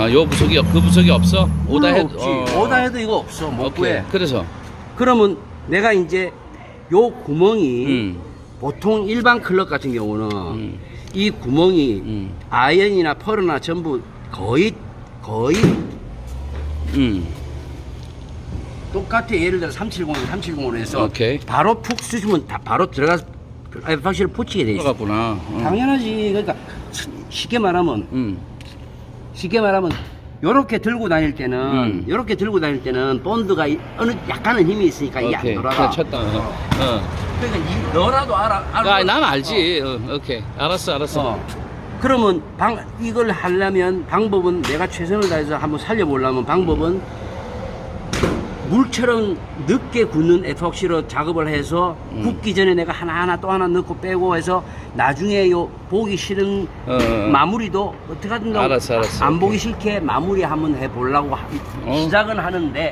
아, 요 부속이 없- 그 부속이 없어? 오다 해 없지. 오다 해도 이거 없어. 못 오케이. 구해. 그래서 그러면 내가 이제 요 구멍이 음. 보통 일반 클럽 같은 경우는 음. 이 구멍이 음. 아연이나 펄이나 전부 거의 거의 음. 똑같아. 예를 들어 370, 370으로 해서 오케이. 바로 푹 쓰시면 다 바로 들어가 확실히 붙이게 돼 있어. 들어갔구나. 어. 당연하지. 그러니까 쉽게 말하면 음. 쉽게 말하면 요렇게 들고 다닐 때는 음. 요렇게 들고 다닐 때는 본드가 이- 어느 약간은 힘이 있으니까 이게 안 오케이. 돌아가. 그래, 쳤다. 어. 어. 그러니까 이, 너라도 알아. 알아. 아, 난 알지. 어. 오케이. 알았어, 알았어. 어. 그러면 방 이걸 하려면 방법은 내가 최선을 다해서 한번 살려보려면 방법은 물처럼 늦게 굳는 에폭시로 작업을 해서 음. 굳기 전에 내가 하나하나 또 하나 넣고 빼고 해서 나중에 요 보기 싫은 어, 어. 마무리도 어떻게 하든 알았어, 알았어. 안. 보기 싫게 마무리 한번 해보려고 하- 어. 시작은 하는데